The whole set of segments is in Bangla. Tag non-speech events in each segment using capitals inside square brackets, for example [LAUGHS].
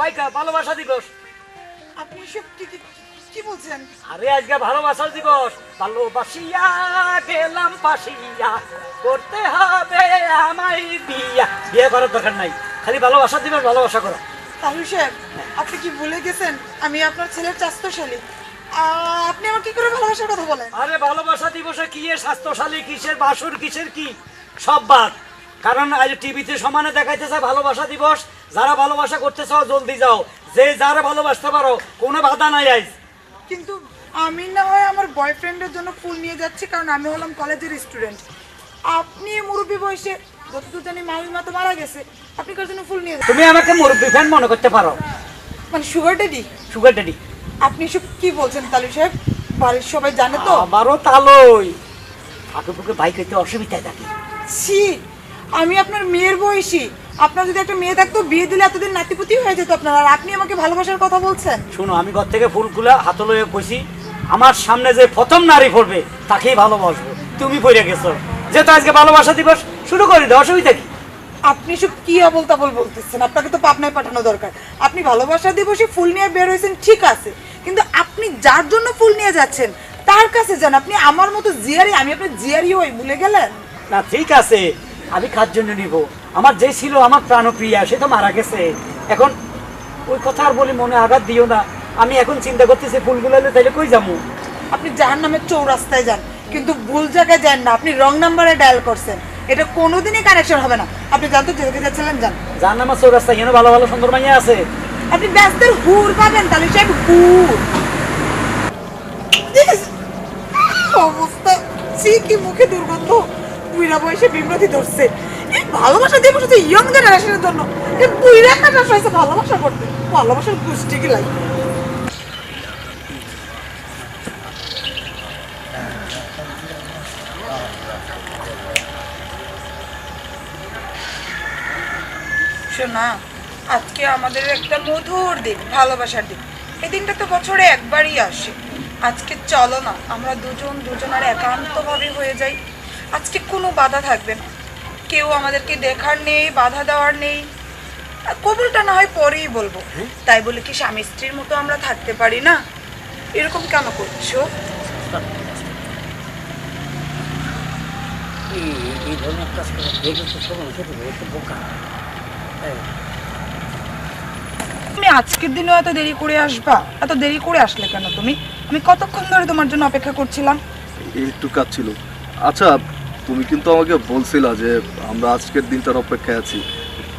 বাইকা ভালোবাসা দিবস। আপনি সব কি বলছেন? আরে আজকে ভালোবাসা দিবস। ভালোবাসিয়া গেলাম পাশিয়া করতে হবে আমায় বিয়া। বিয়ে করার দরকার নাই। খালি ভালোবাসা দিবস ভালোবাসা করো। তাহলে সাহেব আপনি কি ভুলে গেছেন? আমি আপনার ছেলের চাস্তশালী আপনি আমার কি করে ভালোবাসার কথা বলেন? আরে ভালোবাসা দিবসে কি এর স্বাস্থ্যশালী? কিসের বাসুর কিসের কি? সব বাদ। কারণ আজ টিভিতে সমানে দেখাইতেছে ভালোবাসা দিবস। যারা ভালোবাসা করতে চাও জলদি যাও। যে যারা ভালোবাসতে পারো কোনো বাধা নাই আইজ কিন্তু আমি না হয় আমার বয়ফ্রেন্ডের জন্য ফুল নিয়ে যাচ্ছি কারণ আমি হলাম কলেজের স্টুডেন্ট আপনি মুরব্বী বয়সে যতদূর জানি মামি মা তো মারা গেছে আপনি কার জন্য ফুল নিয়ে যাচ্ছেন? তুমি আমাকে মুরব্বী ফ্যান মনে করতে পারো। মানে সুগার ডেডি সুগার ড্যাডি আপনি সব কি বলছেন তালু সাহেব? বাড়ির সবাই জানে তো? আমারও তালই। আগে বুকে বাইক হইতে অসুবিধায় থাকি। ছি আমি আপনার মেয়ের বয়সী। আপনার যদি একটা মেয়ে থাকতো বিয়ে দিলে এতদিন নাতিপুতি হয়ে যেত আপনার। আর আপনি আমাকে ভালোবাসার কথা বলছেন। শোনো আমি ঘর থেকে ফুলগুলা হাতে লয়ে কইছি আমার সামনে যে প্রথম নারী পড়বে তাকেই ভালোবাসবো। তুমি পড়ে গেছো। যেহেতু আজকে ভালোবাসা দিবস শুরু করি দাও অসুবিধা কি? আপনি সব কি আবল তাবল বলতেছেন? আপনাকে তো পাবনায় পাঠানো দরকার। আপনি ভালোবাসা দিবসে ফুল নিয়ে বের হয়েছেন ঠিক আছে। কিন্তু আপনি যার জন্য ফুল নিয়ে যাচ্ছেন তার কাছে যান। আপনি আমার মতো জিয়ারি আমি আপনার জিয়ারি হই ভুলে গেলেন? না ঠিক আছে। আমি কার জন্য নিব? আমার যে ছিল আমার প্রাণপ্রিয়া সে তো মারা গেছে। এখন ওই কথা আর বলি মনে আঘাত দিও না। আমি এখন চিন্তা করতেছি ফুলগুলো তাইলে কই যাব? আপনি জাহান নামের চৌরাস্তায় যান কিন্তু ভুল জায়গায় যান না। আপনি রং নাম্বারে ডায়াল করছেন। এটা কোনোদিনই কানেকশন হবে না। আপনি জানতো যাচ্ছিলেন যান। যার নাম চৌরাস্তা এখানে ভালো ভালো সুন্দর মাইয়া আছে। আপনি ব্যস্তের হুর পাবেন তাহলে সাহেব হুর। অবস্থা সি কি মুখে দুর্গন্ধ। বুইরা বয়সে বিমরতি ধরছে। ভালোবাসা দিয়ে বসেছে ইয়ং জেনারেশনের জন্য। এই বুইরা কাটা হয়েছে ভালোবাসা করতে। ভালোবাসার গোষ্ঠী কি লাগে? শোনা, আজকে আমাদের একটা মধুর দিন, ভালোবাসার দিন। এই দিনটা তো বছরে একবারই আসে। আজকে চলো না, আমরা দুজন দুজনের একান্তভাবে হয়ে যাই। আজকে কোনো বাধা থাকবে না। কেউ আমাদেরকে দেখার নেই বাধা দেওয়ার নেই। কবুলটা না হয় পরেই বলব। তাই বলে কি স্বামী স্ত্রীর মতো আমরা থাকতে পারি না? এরকম কেন করছ? এই ধরনের কাজ করে দেখে তো সবাই একটু বোকা তুমি আজকের দিনেও এত দেরি করে আসবা? এত দেরি করে আসলে কেন তুমি? আমি কতক্ষণ ধরে তোমার জন্য অপেক্ষা করছিলাম? একটু কাজ ছিল। আচ্ছা তুমি কিন্তু আমাকে বলছিলা যে আমরা আজকের দিনটার অপেক্ষায় আছি।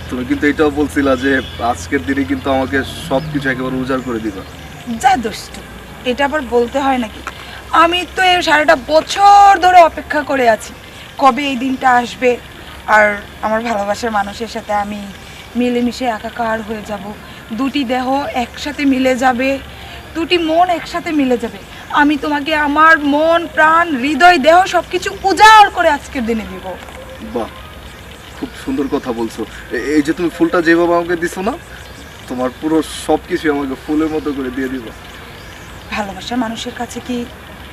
তুমি কিন্তু এটাও বলছিলা যে আজকের দিনে কিন্তু আমাকে সব কিছু একেবারে উজাড় করে দিবা। যা দুষ্টু, এটা আবার বলতে হয় নাকি? আমি তো এই সারাটা বছর ধরে অপেক্ষা করে আছি। কবে এই দিনটা আসবে? আর আমার ভালোবাসার মানুষের সাথে আমি মিলেমিশে একাকার হয়ে যাব। দুটি দেহ একসাথে মিলে যাবে, দুটি মন একসাথে মিলে যাবে। আমি তোমাকে আমার মন প্রাণ হৃদয় দেহ সব কিছু উজাড় করে আজকের দিনে দিব। বাহ খুব সুন্দর কথা বলছো। এই যে তুমি ফুলটা যেভাবে আমাকে দিছো না তোমার পুরো সব কিছু আমাকে ফুলের মতো করে দিয়ে দিবা। ভালোবাসা মানুষের কাছে কি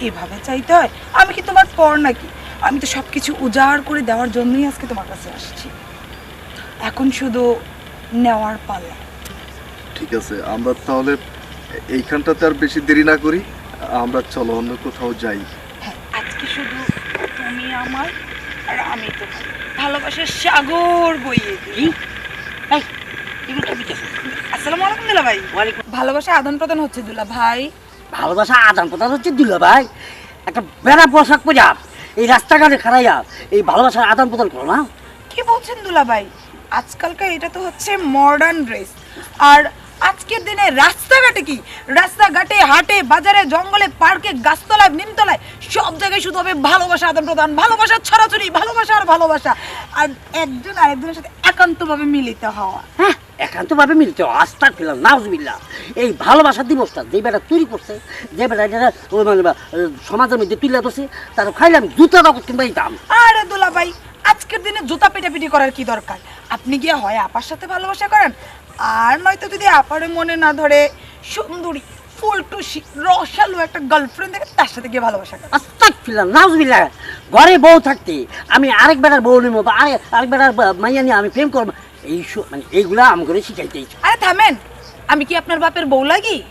এভাবে চাইতে হয়? আমি কি তোমার পর নাকি? আমি তো সব কিছু উজাড় করে দেওয়ার জন্যই আজকে তোমার কাছে আসছি। এখন শুধু নেওয়ার পালা। ঠিক আছে আমরা তাহলে এইখানটাতে আর বেশি দেরি না করি। আমরা চলো অন্য কোথাও যাই। হ্যাঁ আজকে শুধু তুমি আমার আর আমি তোমার ভালোবাসার সাগর বইয়ে দিই। এই আসসালামু আলাইকুম দুলা ভাই। ওয়ালাইকুম। ভালোবাসা আদান প্রদান হচ্ছে দুলা ভাই। ভালোবাসা আদান প্রদান হচ্ছে দিল ভাই। একটা বেড়া পোশাক পরে এই রাস্তাঘাটে খারাইয়া এই ভালোবাসার আদান প্রদান করো না। কি বলছেন দুলা ভাই? আজকালকার এটা তো হচ্ছে মডার্ন ড্রেস আর আজকের দিনে রাস্তাঘাটে কি? রাস্তাঘাটে হাটে বাজারে জঙ্গলে পার্কে গাছতলায় নিমতলায় সব জায়গায় শুধু হবে ভালোবাসা আদান প্রদান ভালোবাসা ছড়াছড়ি ভালোবাসা আর ভালোবাসা। আর একজন আরেকজনের সাথে একান্তভাবে মিলিত হওয়া। হ্যাঁ একান্ত ভাবে মিলতে আস্থা পেলাম নাউজবিল্লা এই ভালোবাসার দিবসটা যে বেটা তৈরি করছে যে বেটা এটা ওই মানে সমাজের মধ্যে তুলে ধরছে তার খাইলে আমি জুতা দাও কিংবা দিতাম আরে দুলা ভাই আজকের দিনে জুতা পিটাপিটি করার কি দরকার? আপনি গিয়ে হয় আপার সাথে ভালোবাসা করেন আর নয়তো যদি আপারে মনে না ধরে সুন্দরী ফুলটুসি রসালো একটা গার্লফ্রেন্ড দেখে তার সাথে গিয়ে ভালোবাসা করে। আস্তাগফিরুল্লাহ নাউজুবিল্লাহ। ঘরে বউ থাকতে আমি আরেক বেটার বউ নিব বা আরে- আরেক বেটার বা- মাইয়া নিয়ে আমি প্রেম করব। এই মানে এইগুলা আমি করে শিখাইতে আরে থামেন আমি কি আপনার বাপের বউ লাগি?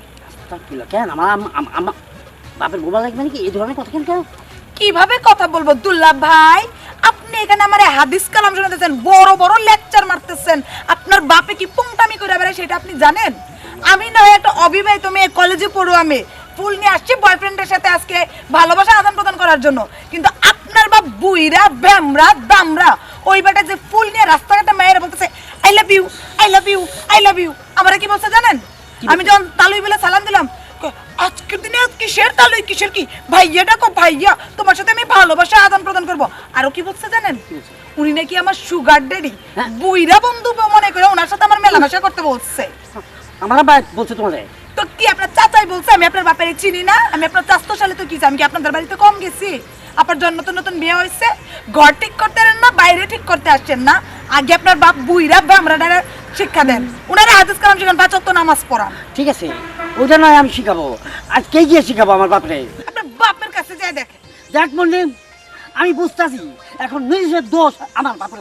কেন? আমার আম- আম- আমার বাপের বউ লাগবে নাকি? এই ধরনের কথা কেন কেন? কীভাবে কথা বলব দুল্লাভ ভাই? আপনি এখানে আমার হাদিস কালাম শোনাতেছেন বড় বড় লেকচার মারতেছেন। আপনার বাপে কি পুংটামি করে বেড়ায় সেটা আপনি জানেন? আমি না একটা অবিবাহিত মেয়ে কলেজে পড়ু আমি। ফুল নিয়ে আসছি বয়ফ্রেন্ডের সাথে আজকে ভালোবাসা আদান প্রদান করার জন্য। কিন্তু আপনার বাপ বুইরা ব্যামরা দামরা ওই বেটা যে ফুল নিয়ে রাস্তাঘাটে মেয়েরা বলতেছে I love you I love you I love you আমরা কি বলছে জানেন? আমি যখন তালুই বলে সালাম দিলাম আজকের দিনে কিসের তালই কিসের কি? ভাইয়া ডাকো ভাইয়া তোমার সাথে আমি ভালোবাসা আদান প্রদান করব। আরও কি বলছে জানেন? উনি নাকি আমার সুগার ড্যাডি। বুইরা বন্ধু মনে করে ওনার সাথে আমার মেলামেশা করতে বলছে। আমার বাপ বলছে তোমারে। তো কি আপনার চাচাই বলছে? আমি আপনার বাপের চিনি না। আমি আপনার চাস্তো সালে তো কি আমি কি আপনাদের বাড়িতে কম গেছি? আপনার জন্য নতুন নতুন বিয়ে হয়েছে ঘর ঠিক করতে পারেন না বাইরে ঠিক করতে আসছেন না। আগে আপনার বাপ বুইরা আমরা শিক্ষা দেন। উনারা হাদিস কালাম শিখান পাঁচ ওয়াক্ত নামাজ পড়ান। ঠিক আছে। ওইটা নয় আমি শিখাবো। আজকে গিয়ে শিখাবো আমার বাপরে? আপনার বাপের কাছে যাই দেখেন। দেখ মন্দির আমি বুঝতেছি। এখন নিজের দোষ আমার বাপের।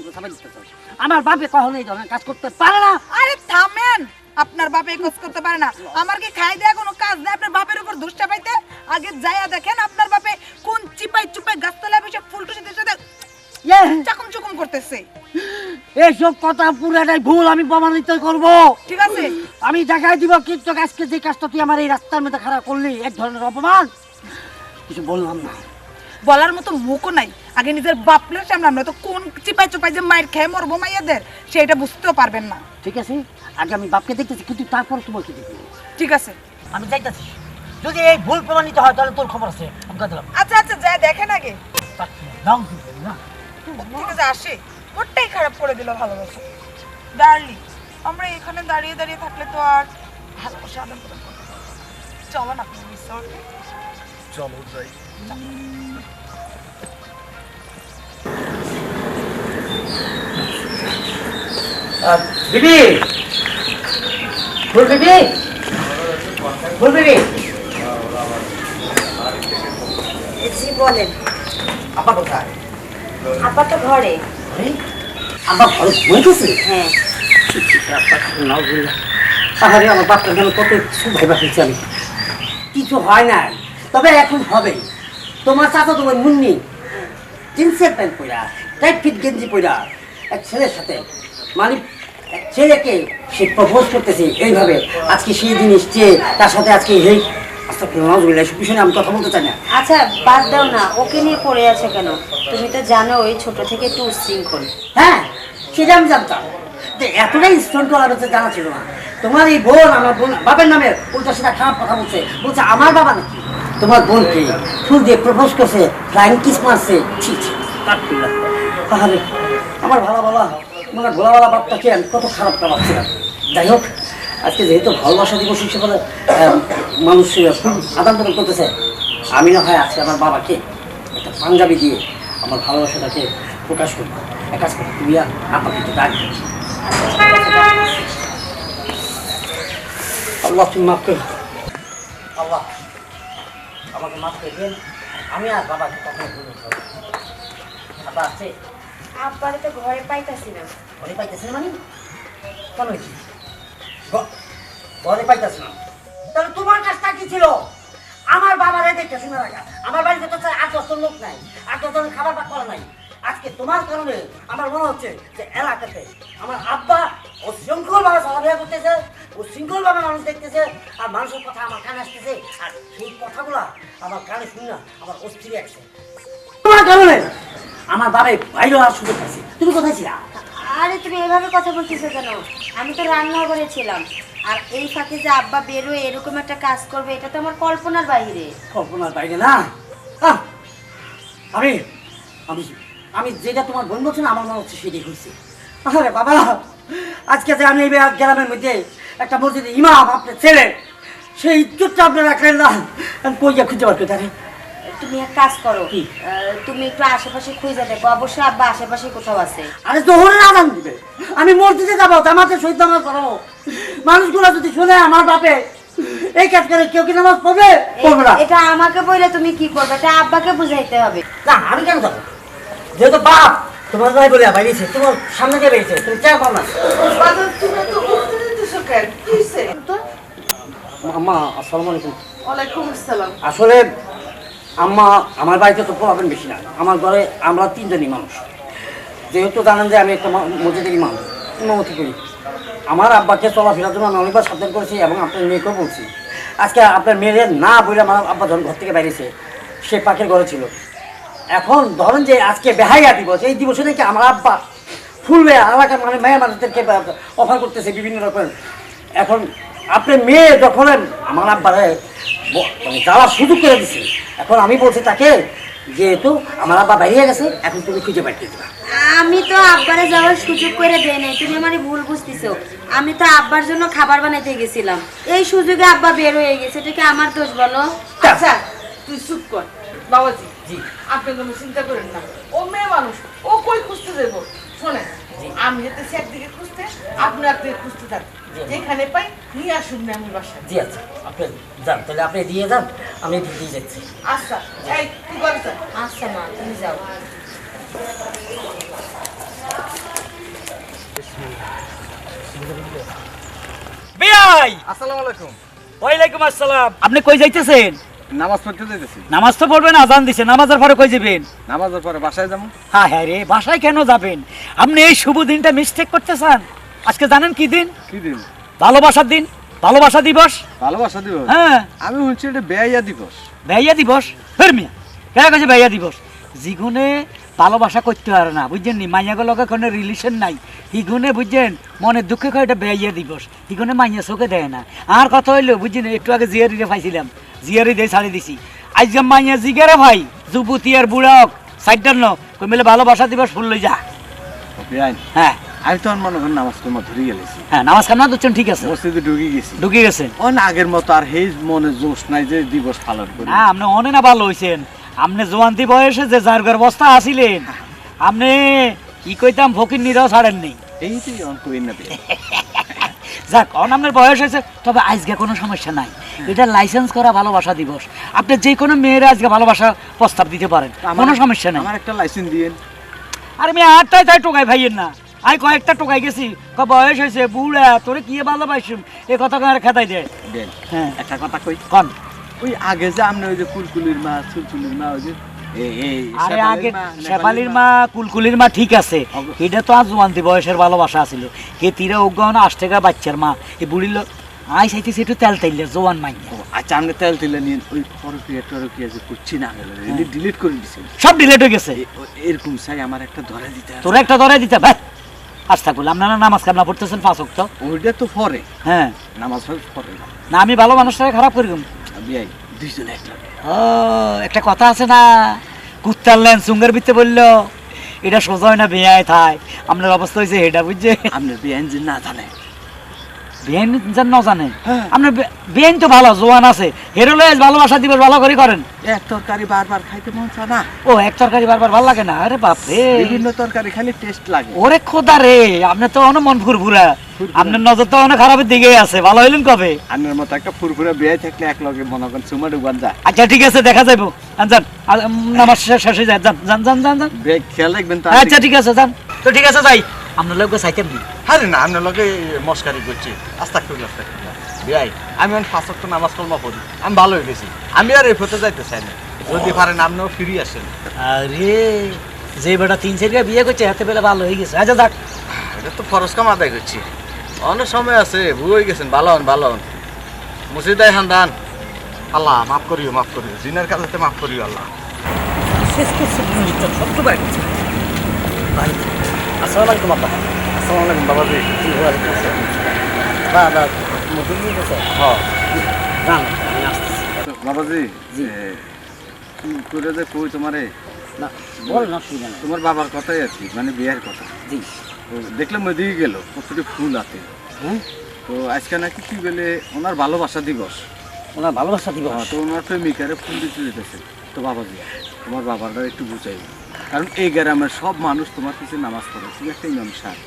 আমার বাপে কখনো এই ধরনের কাজ করতে পারে না। আরে থামেন। আপনার বাপে কাজ করতে পারে না। আমার কি খাই দেয়া কোনো কাজ নেই? আপনার বাপের উপর দুষ্টা পাইতে? আগে যাইয়া দেখেন আপনার বাপে কোন চিপাই চুপাই গাছতলায় বসে ফুলটুসিদের সাথে চাকুম চুকুম করতেছে। এইসব কথা পুরাটাই ভুল আমি প্রমাণিত করব। ঠিক আছে। আমি দেখাই দিব কিন্তু আজকে যে কাজটা তুই আমার এই রাস্তার মধ্যে খারাপ করলি এক ধরনের অপমান। কিছু বললাম না। বলার মতো মুখও নাই। আগে নিজের বাপলের সামনে আমরা তো কোন চিপাই চুপাই যে মায়ের খেয়ে মরবো মাইয়াদের সেটা বুঝতেও পারবেন না। ঠিক আছে? আগে আমি বাপকে দেখতেছি কিন্তু তারপর তোমাকে দেখব? ঠিক আছে। আমি যাইতেছি। যদি এই ভুল প্রমাণিত হয় তাহলে তোর খবর আছে। আমি কথা দিলাম আচ্ছা আচ্ছা যাই দেখেন আগে। দাও না? ঠিক আছে আসে। ওটাই খারাপ করে দিল ভালোবাসা। ডার্লি আমরা এখানে দাঁড়িয়ে দাঁড়িয়ে থাকলে তো আর ভালোবাসা আদান প্রদান করতে চলো না চলো যাই। বিবি ফুল বিবি ফুল বিবি জি বলেন আপা কোথায়? আপা তো ঘরে। আরে, আব্বা ঘুমাইতেছে? হ্যাঁ। আমার বাপটা যেন কত বাপিয়েছি আমি কিছু হয় না তবে এখন হবে। তোমার চাচা তোমার মুন্নি জিন্সের প্যান্ট পরা টাইট ফিট গেঞ্জি পরা এক ছেলের সাথে মানে এক ছেলেকে সে প্রপোজ করতেছে এইভাবে। আজকে সেই জিনিস চেয়ে তার সাথে আজকে এই আস্তে নজরুল এসব বিষয়ে আমি কথা বলতে চাই না। আচ্ছা বাদ দাও না ওকে নিয়ে পড়ে আছো কেন? তুমি তো জানো ওই ছোট থেকে একটু উচ্ছৃঙ্খল হ্যাঁ সেটা আমি জানতাম। এতটাই স্ট্রং করার হচ্ছে জানা ছিল না। তোমার এই বোন আমার বোন বাপের নামে উল্টা সেটা খারাপ কথা বলছে। বলছে আমার বাবা নাকি? তোমার বোনকে ফুল দিয়ে প্রপোজ করছে ফ্লাইং কিস মারছে। ছি ছি। তাহলে আমার ভালো বাবা মানে ভোলাওয়ালা বাপটাকে আমি কত খারাপ কামাচ্ছিলাম। যাই হোক, আজকে যেহেতু ভালোবাসা দিবস হিসেবে মানুষ আদান প্রদান করতেছে, আমি না হয় আজকে আমার বাবাকে একটা পাঞ্জাবি দিয়ে আমার ভালোবাসাটাকে প্রকাশ করব। এক কাজ করো, তুমি আপনাকে একটু ডাক আল্লাহ, তুমি মাফ করো। আল্লাহ, আমাকে মাফ করে দিন আমি আর বাবাকে কখনো করব বাবা আছে? আব্বারে তো ঘরে পাইতাছি না। ঘরে পাইতেছে না মানে? কেন হয়েছে ঘরে পাইতেছে না। তাহলে তোমার কাজটা কি ছিল? আমার বাবারে দেখে শুনে রাখা। আমার বাড়িতে তো আট দশজন লোক নাই। আট দশজন খাবার পাক করা নাই। আজকে তোমার কারণে আমার মনে হচ্ছে যে এলাকাতে আমার আব্বা ও শৃঙ্খল ভাবে চলাফেরা করতেছে ও শৃঙ্খল ভাবে মানুষ দেখতেছে, আর মানুষের কথা আমার কানে আসতেছে, আর সেই কথাগুলা আমার কানে শুনে না আমার অস্থির আসছে তোমার কারণে আমার বাবা বাইরে হওয়ার সুযোগ পাইছে। তুমি কোথায় ছিলা? আরে তুমি এভাবে কথা বলতেছো কেন? আমি তো রান্নাঘরে ছিলাম। আর এই ফাঁকে যে আব্বা বেরোয় এরকম একটা কাজ করবে এটা তো আমার কল্পনার বাইরে। কল্পনার বাইরে না? আহ! আমি আমি আমি যেটা তোমার বোন বলছো না আমার মনে হচ্ছে সেটাই হয়েছে। আরে বাবা আজকে যে আমি এই গ্রামের মধ্যে একটা মসজিদে ইমাম আপনার ছেলে সেই ইজ্জতটা আপনি রাখলেন না। আমি কই যা খুঁজে বার করে তুমি এক কাজ করো তুমি একটু আশেপাশে খুঁজে দেখো। অবশ্যই আব্বা আশেপাশে কোথাও আছে। আরে জোহরের আদান দিবে। আমি মসজিদে যাব জামাতে শহীদ নামাজ করো। মানুষগুলো যদি শুনে আমার বাপে এই কাজ করে কেউ কি নামাজ পড়বে? পড়বে না। এটা আমাকে বলে তুমি কি করবে? এটা আব্বাকে বুঝাইতে হবে। না আমি কেন যাব? যেহেতু বাপ তোমার ভাই বলে বাইরেছে তোমার সামনে দিয়ে বেরিয়েছে? তুমি চাও পাও না? আম্মা আসসালামু আলাইকুম। ওয়ালাইকুম আসসালাম। আসলে আম্মা, আমার বাড়িতে তো প্রবলেম বেশি না। আমার ঘরে আমরা তিনজনই মানুষ। যেহেতু জানেন যে আমি একটা মসজিদের ইমাম ইমামতি করি। আমার আব্বাকে চলাফেরার জন্য আমি অনেকবার সাবধান করেছি এবং আপনার মেয়েকেও বলছি। আজকে আপনার মেয়ের না বলে আমার আব্বা যখন ঘর থেকে বাইরেছে, সে পাখির ঘরে ছিল। এখন ধরেন যে আজকে বেহাইয়া দিবস, এই দিবসে নাকি আমার আব্বা ফুলবে এলাকার মানে মেয়ে মানুষদেরকে অফার করতেছে বিভিন্ন রকমের। এখন আপনার মেয়ে যখন আমার আব্বারে মানে যাওয়ার সুযোগ করে দিছে এখন আমি বলছি তাকে যেহেতু আমার আব্বা বাইরে গেছে এখন তুমি খুঁজে পাইতে দিবা। আমি তো আব্বারে যাওয়ার সুযোগ করে দেই নাই তুমি আমার ভুল বুঝতেছো। আমি তো আব্বার জন্য খাবার বানাইতে গেছিলাম। এই সুযোগে আব্বা বের হয়ে গেছে এটা কি আমার দোষ বলো? আচ্ছা তুই চুপ কর বাবাজি। জি। আপনি কোনো চিন্তা করেন না। ও মেয়ে মানুষ ও কই খুঁজতে দেব শোনেন আমি যেতেছি একদিকে খুঁজতে আপনি একদিকে খুঁজতে থাক যেখানে পাই নিয়ে আসুন না আমি বাসায়। জি আচ্ছা। আপনি যান তাহলে আপনি দিয়ে যান আমি দিয়ে যাচ্ছি। আচ্ছা এই তুই যা। আচ্ছা মা তুমি যাও। বিয়াই আসসালামু আলাইকুম। ওয়ালাইকুম আসসালাম। আপনি কই যাইতেছেন? নামাজ পড়তে যাইতেছি। নামাজ তো পড়বেন আজান দিছে নামাজের পরে কই যাবেন? নামাজের পরে বাসায় যাব। হ্যাঁ হ্যাঁ রে বাসায় কেন যাবেন? আপনি এই শুভ দিনটা মিস্টেক করতেছেন? আজকে জানেন কি দিন? কি দিন? ভালোবাসার দিন ভালোবাসা দিবস। ভালোবাসা দিবস? হ্যাঁ। আমি শুনছি এটা বেয়াইয়া দিবস। ভাইয়া দিবস? ফের মিয়া কেন কাছে ভাইয়া দিবস? যেগুনে ভালোবাসা করতে পারে না বুঝছেন নি? মাইয়াগুলো লগে কোনো রিলেশন নাই। হিগুনে বুঝছেন মনে দুঃখে কয় এটা বেয়াইয়া দিবস। হিগুনে মাইয়া চোখে দেয় না। আর কথা হইল বুঝছেন একটু আগে জিয়ারিরে পাইছিলাম। জিয়ারি দিয়ে ছাড়ি দিছি। আজকে মাইয়া জিগারে ভাই যুবতী আর বুড়াক সাইডার ন কই মিলে ভালোবাসা দিবস ফুল লই যা হ্যাঁ। আমি তো মনে করেন নামাজ তোমার ধরে গেলেছি। হ্যাঁ নামাজ কান্না দিচ্ছেন ঠিক আছে। মসজিদে ঢুকে গেছি। ঢুকে গেছেন অন আগের মতো আর হেই মনে জোশ নাই যে দিবস পালন করি। না আপনি অনে না ভালো হইছেন। আপনি জোয়ান্তি বয়সে যে যার ঘর বস্তা আসিলেন আপনি কি কইতাম ফকির নিরাও ছাড়েন নেই এই যে অন করি না [LAUGHS] যাক অন আপনার বয়স হয়েছে তবে আজকে কোনো সমস্যা নাই। এটা লাইসেন্স করা ভালোবাসা দিবস। আপনি যে কোনো মেয়েরা আজকে ভালোবাসা প্রস্তাব দিতে পারেন। কোনো সমস্যা নাই। আমার একটা লাইসেন্স দিয়েন। আর আমি আটটাই তাই টোকাই ভাইয়ের না। আমি কয়েকটা টোকাই গেছি। ক বয়স হয়েছে বুড়া তোরে কি ভালোবাসি এ কথা কার খেতাই দেয় হ্যাঁ। একটা কথা কই? কন? ওই আগে যে আপনি ওই যে কুলকুলির মা চুলকুলির মা ওই যে এই এই আরে আগে শেফালির মা। কুলকুলির মা ঠিক আছে। এটা তো আজ জোয়ান্তি বয়সের ভালোবাসা আছিল। কে তীরে অজ্ঞান আশ টাকা বাচ্চার মা। আই চাইতেছি একটু তেল জোয়ান মাই আচ্ছা তেল তেলে নিয়ে ওই টরক্রিয়া যে করছি না ডিলিট করে দিছি। সব ডিলেট হয়ে গেছে। এরকম চাই আমার একটা ধরে দিতে। তোর একটা ধরে দিতে ভাই আস্তা করলে আপনারা নামাজ কামনা পড়তেছেন পাঁচ তো ওইটা তো পরে। হ্যাঁ। নামাজ পরে। না আমি ভালো মানুষটাকে খারাপ করি দুইজনে একটা। ও একটা কথা আছে না? কুত্তার লেন সুঙ্গের ভিত্তে বলল এটা সোজা হয় না বেয়ায় থাই আপনার অবস্থা হয়েছে এটা বুঝছে? আপনার বেআইন না জানে। বেআইন যেন না জানে হ্যাঁ। আপনার বে- তো ভালো জোয়ান আছে। হেরোলে ভালোবাসা দিবস ভালো করে করেন। এক তরকারি বারবার খাইতে মন চায় না। ও এক তরকারি বারবার ভালো লাগে না? আরে বাপ রে বিভিন্ন তরকারি খালি টেস্ট লাগে। ওরে খোদা রে আপনি তো অনেক মন ফুরফুরা। আপনার নজর তো অনেক খারাপের দিকে আছে ভালো হইলেন কবে? আপনার মতো একটা ফুরফুরে বিয়ে থাকলে এক লগে মনে করেন সুমা ডুবান যায়। আচ্ছা ঠিক আছে দেখা যাব যান নামাজ শেষ শেষে যায়। যান যান যান যান যান। খেয়াল রাখবেন আচ্ছা ঠিক আছে যান। তো ঠিক আছে যাই। আপনার লোক সাইকেল দিই আরে না আপনার লগে মস্কারি করছি। আস্তাক করি করি। বিয়াই আমি এখন পাঁচ ওয়াক্ত নামাজ কলমা পড়ি আমি ভালো হয়ে গেছি। আমি আর এই ফতে যাইতে চাই না। যদি পারেন আপনিও ফিরে আসেন আরে যে বেটা তিন চারটা বিয়ে করছে হাতে বেলা ভালো হয়ে গেছে। আচ্ছা যাক। এটা তো ফরজ কাম আদায় করছি। অনেক সময় আছে ভুল হয়ে গেছেন। ভালো হন ভালো হন। মুসিদাই হান্দান আল্লাহ মাফ করিও মাফ করিও। জিনার কাছে মাফ করিও আল্লাহ। শেষ করছে সত্য ভাই ভাই আসসালামু আলাইকুম আপা আসসালামু আলাইকুম বাবাজি বা বা মধুর নিয়ে গেছে? হ্যাঁ। না আমি আসতেছি। বাবাজি কি করে যে কই তোমারে? না বল না শুনে তোমার বাবার কথাই আর কি মানে বিয়ের কথা। জি। দেখলাম ওইদিকে গেল প্রচুর ফুল হাতে। হ্যাঁ তো আজকে নাকি কি বলে ওনার ভালোবাসা দিবস। ওনার ভালোবাসা দিব হ্যাঁ, তো ওনার প্রেমিকারে ফুল দিতে যেতেছে। তো বাবাজি তোমার বাবাটা একটু বুঝাই কারণ এই গ্রামের সব মানুষ তোমার পিছিয়ে নামাজ পড়ে তুমি একটা ইমাম সাহেব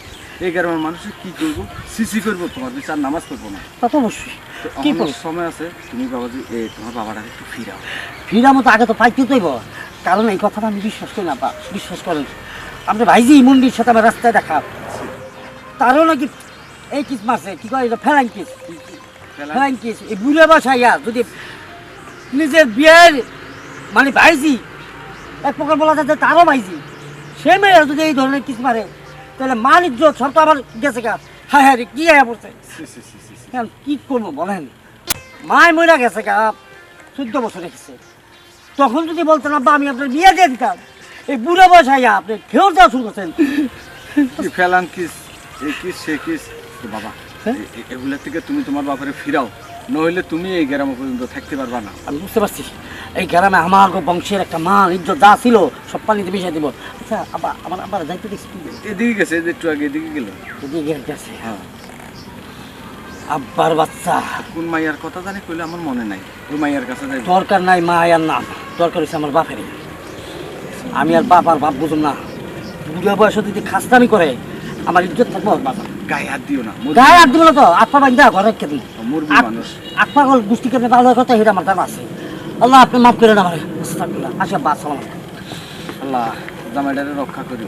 এই গ্রামের মানুষের কি করব? সিসি করব? তোমার পিছিয়ে আর নামাজ পড়ব না। তা তো অবশ্যই। তো কি করব সময় আছে তুমি বাবাজি এই তোমার বাবাটাকে একটু ফিরাও। ফিরা মতো আগে তো পাইতে তৈব কারণ এই কথাটা আমি বিশ্বাস করি না বা বিশ্বাস করেন। আপনি ভাইজি মন্দির সাথে আমার রাস্তায় দেখা। তারও নাকি এই কিস মারছে কি কয় এটা ফেলাইন কিস। Feline kiss. এই বুড়ে বাসাইয়া যদি নিজের বিয়ের মানে ভাইজি এক প্রকার বলা যায় যে তারও ভাইজি সে মেয়ে যদি এই ধরনের কিস মারে তাহলে মান ইজ্জত সব তো আমার গেছে গা। হ্যাঁ হ্যাঁ রে, কি হ্যাঁ পড়ছে? কি করব বলেন? মায় মরা গেছে গা চোদ্দ বছর রেখেছে তখন যদি বলতেন আব্বা আমি আপনার বিয়ে দিয়ে দিতাম। এই বুড়ো বসাইয়া আপনি খেয়েও দেওয়া শুরু করছেন। ফেলান কিস? এই কিস সে কিস? বাবা হ্যাঁ? এ- এ- থেকে তুমি তোমার বাবারে ফিরাও। নইলে তুমি এই গ্রাম পর্যন্ত থাকতে পারবা না। আমি বুঝতে পারছি। এই গ্রামে আমার বংশের একটা মান ইজ্জত যা ছিল সব পানিতে মিশিয়ে দিব। আচ্ছা আবার আমার আবার যাইতে দেখছি এদিকে গেছে একটু আগে এদিকে গেল। এদিকে গেছে হ্যাঁ। আব্বার বাচ্চা। কোন মাইয়ার কথা জানি কইলে আমার মনে নাই। ওই মাইয়ার কাছে যাই দরকার নাই মা আর নাম। দরকার হচ্ছে আমার বাপের আমি আর বাপ আর বাপ বুঝুম না। বুড়ো বয়সে যদি খাস্তানি করে আমার ইজ্জত থাকব বাবা গায়ে হাত দিও না। গায়ে হাত দিব না তো আত্মা বান্ধা ঘরে মানুষ। আত্মা গল ভালো কথা হেরা আমার দাম আছে আল্লাহ আপনি মাফ করে না আমার আচ্ছা বাস আল্লাহ জামাইটারে রক্ষা করি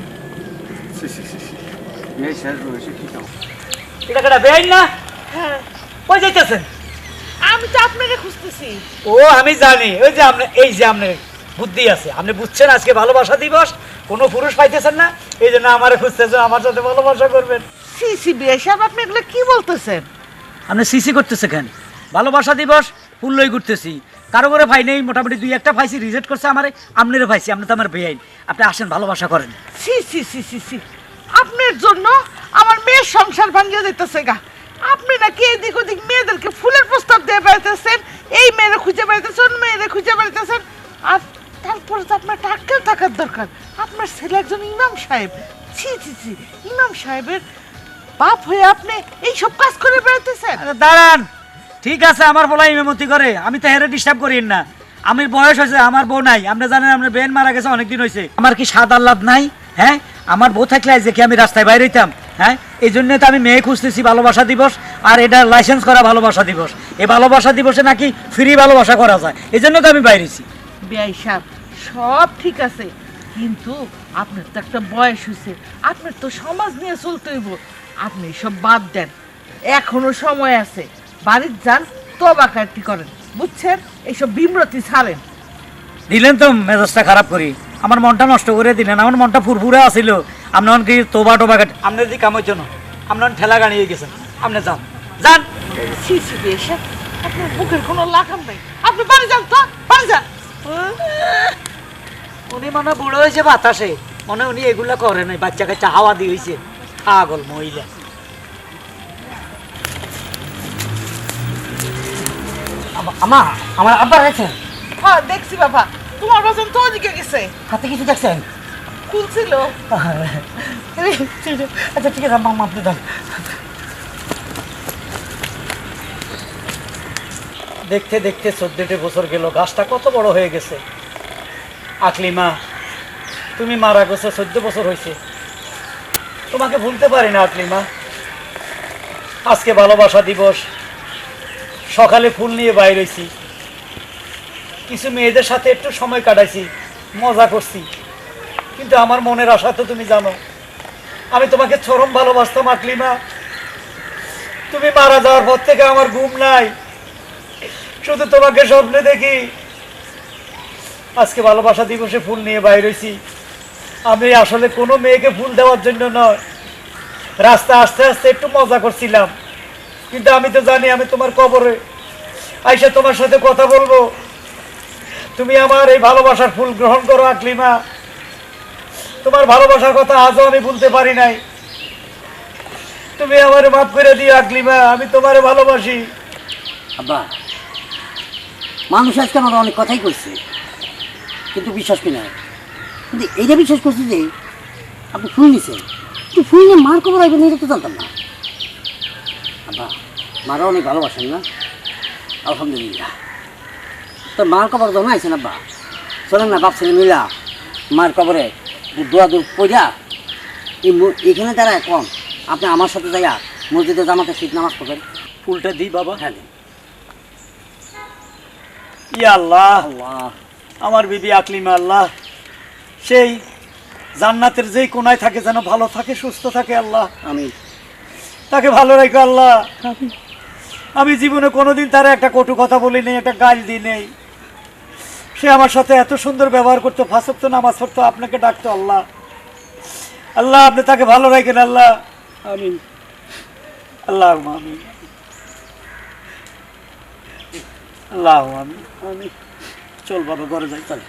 সি সি সি সি। এই শেষ রয়েছে কি খাও এটা কেটা বেআইন না? কই যাইতেছেন? আমি তো আপনাকে খুঁজতেছি। ও আমি জানি। ওই যে আপনি এই যে আপনার বুদ্ধি আছে। আপনি বুঝছেন আজকে ভালোবাসা দিবস? কোনো পুরুষ পাইতেছেন না? এই জন্য আমারে খুঁজতেছেন আমার সাথে ভালোবাসা করবেন। সি সি বিয়ে সাহেব আপনি এগুলো কি বলতেছেন? আপনি সিসি করতেছে কেন? ভালোবাসা দিবস ফুল লই ঘুরতেছি। কারও করে ভাই নেই মোটামুটি দুই একটা পাইছি রিজেক্ট করছে আমারে আপনারও পাইছি আপনি তো আমার বেআইন। আপনি আসেন ভালোবাসা করেন। সি সি সি সি সি আপনার জন্য আমার মেয়ের সংসার ভাঙিয়ে দিতেছে গা। আপনি নাকি এদিক ওদিক মেয়েদেরকে ফুলের প্রস্তাব দিয়ে বেড়াইতেছেন এই মেয়েরা খুঁজে বেড়াইতেছেন ওই মেয়েরা খুঁজে বেড়াইতেছেন। আর তারপরে তো আপনার টাকা থাকার দরকার। আপনার ছেলে একজন ইমাম সাহেব। ছি ছি ছি ইমাম সাহেবের বাপ হয়ে আপনি এই সব কাজ করে বেড়াইতেছেন? আরে দাঁড়ান। ঠিক আছে আমার বলা ইমেমতি করে। আমি তো হেরে ডিস্টার্ব করি না। আমার বয়স হয়েছে আমার বউ নাই। আপনি জানেন আপনার বেন মারা গেছে অনেকদিন হয়েছে। আমার কি স্বাদ আহ্লাদ নাই? হ্যাঁ? আমার বউ থাকলে আজ কি আমি রাস্তায় বাইরে হইতাম? হ্যাঁ? এই জন্য তো আমি মেয়ে খুঁজতেছি ভালোবাসা দিবস আর এটা লাইসেন্স করা ভালোবাসা দিবস। এই ভালোবাসা দিবসে নাকি ফ্রি ভালোবাসা করা যায়? এই জন্য তো আমি বাইরেছি সাহেব সব ঠিক আছে। কিন্তু আপনার তো একটা বয়স হয়েছে আপনার তো সমাজ নিয়ে চলতে হইব। আপনি সব বাদ দেন। এখনও সময় আছে। বাড়ির যান তবা কাটি করেন। বুঝছেন? এইসব বিমরতি ছাড়েন। দিলেন তো মেজাজটা খারাপ করি। আমার মনটা নষ্ট করে দিলেন। আমার মনটা ফুরফুরে আসিল আপনার কি তোবা টোবা কাট আপনার দিকে কামের জন্য আপনার ঠেলা গাড়িয়ে গেছেন। আপনি যান। যান। সি সি বিয়ে আপনার বুকের কোনো লাগাম নাই। আপনি বাড়ি যান তো বাড়ি যান। উনি মনে বুড়ো হয়েছে বাতাসে। মনে উনি এগুলা করে নাই বাচ্চা কাচ্চা হাওয়া দিয়ে হয়েছে পাগল মহিলা। আমা- আমা আমার আব্বা হ্যাঁ দেখছি বাবা। তোমার তো গেছে। হাতে কিছু দেখছেন? খুলছিল। [LAUGHS] আচ্ছা ঠিক আছে আম্মা আপনি যান। দেখতে দেখতে চোদ্দটি বছর গেল গাছটা কত বড় হয়ে গেছে। আকলিমা তুমি মারা গেছো চোদ্দ বছর হয়েছে। তোমাকে ভুলতে পারি না আকলিমা আজকে ভালোবাসা দিবস। সকালে ফুল নিয়ে বাইর হয়েছি কিছু মেয়েদের সাথে একটু সময় কাটাইছি, মজা করছি। কিন্তু আমার মনের আশা তো তুমি জানো। আমি তোমাকে চরম ভালোবাসতাম আকলিমা তুমি মারা যাওয়ার পর থেকে আমার ঘুম নাই। শুধু তোমাকে স্বপ্নে দেখি। আজকে ভালোবাসা দিবসে ফুল নিয়ে বাইর হয়েছি আমি আসলে কোনো মেয়েকে ফুল দেওয়ার জন্য নয়। রাস্তা আস্তে আস্তে একটু মজা করছিলাম। কিন্তু আমি তো জানি আমি তোমার কবরে। আইসা তোমার সাথে কথা বলব। তুমি আমার এই ভালোবাসার ফুল গ্রহণ করো, আকলিমা। তোমার ভালোবাসার কথা আজও আমি ভুলতে পারি নাই। তুমি আমার মাফ করে দিও, আকলিমা। আমি তোমার ভালোবাসি। আব্বা, মানুষ আজকে আমার অনেক কথাই করছে কিন্তু বিশ্বাস করি না। কিন্তু এইটা বিশ্বাস করছি যে আপনি ফুল নিছেন? কিন্তু ফুল নিয়ে মার খবর আইবেন এটা তো জানতাম না। আব্বা মারা অনেক ভালোবাসেন না? আলহামদুলিল্লাহ। তো মার খবর যখন আইছেন আব্বা। চলেন না বাপ ছেলে মিলা মার কবরে দোয়া দু পড়িয়া এই মু- এখানে তারা কম আপনি আমার সাথে যাইয়া মসজিদে জামাতে শীত নামাজ পড়বেন। ফুলটা দিই বাবা। হ্যাঁ। ইয়া আল্লাহ। আল্লাহ। আমার বিবি আকলিমা আল্লাহ। সেই জান্নাতের যেই কোনায় থাকে যেন ভালো থাকে সুস্থ থাকে আল্লাহ। আমি তাকে ভালো রেখো আল্লাহ। আমি জীবনে কোনোদিন তার একটা কটু কথা বলি নেই একটা গাল দিই নেই। সে আমার সাথে এত সুন্দর ব্যবহার করতো ফাঁসক্ত নামাজ পড়তো আপনাকে ডাকতো আল্লাহ। আল্লাহ আপনি তাকে ভালো রাখেন আল্লাহ। আমি আল্লাহ আমি আল্লাহ আমি আমি চল বাবা ঘরে যাই চল।